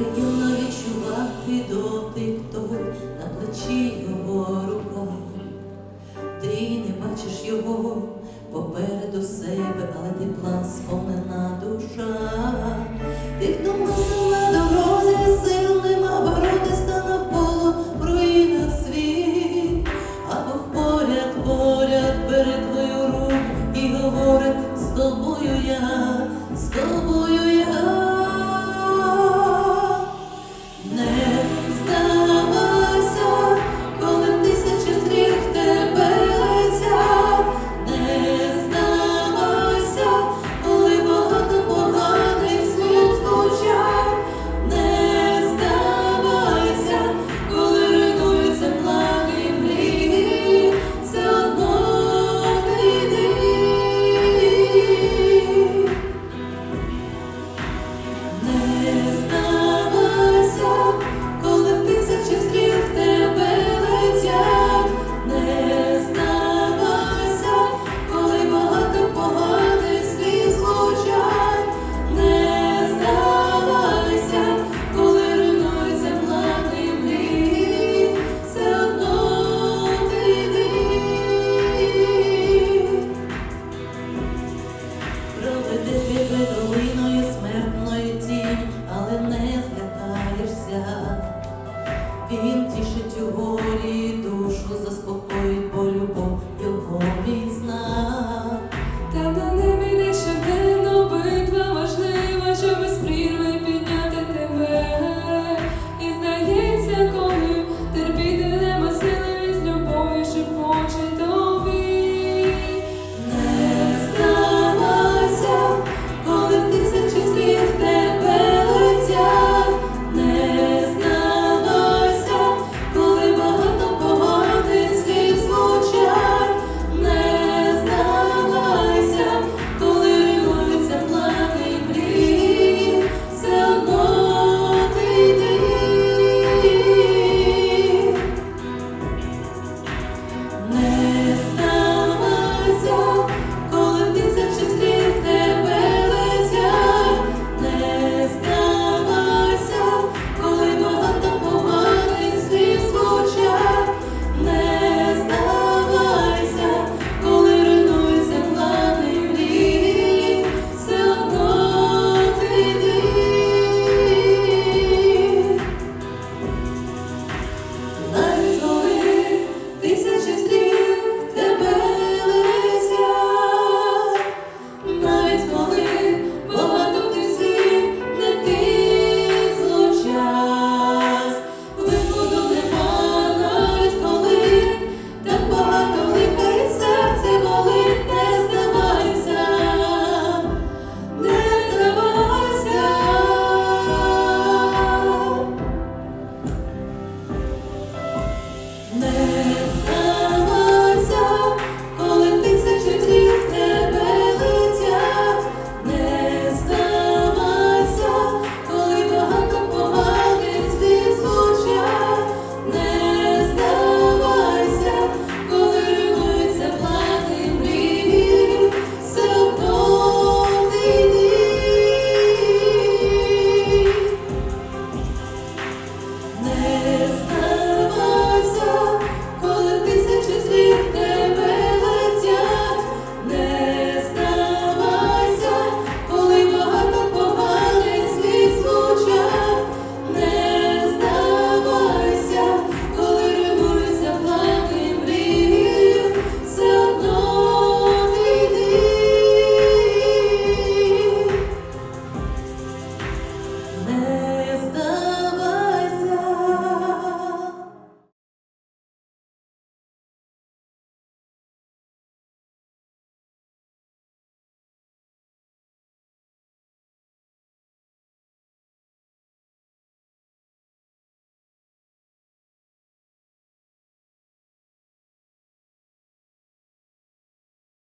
Приємно відчувати дотик того на плечі його рука. Ти не бачиш його попереду себе, але тепла сповнена душа. Ти втомила дорозі сил нема боротись та навколо руїна світ, або поряд, поряд перед твою руку і говорить з тобою я, з тобою.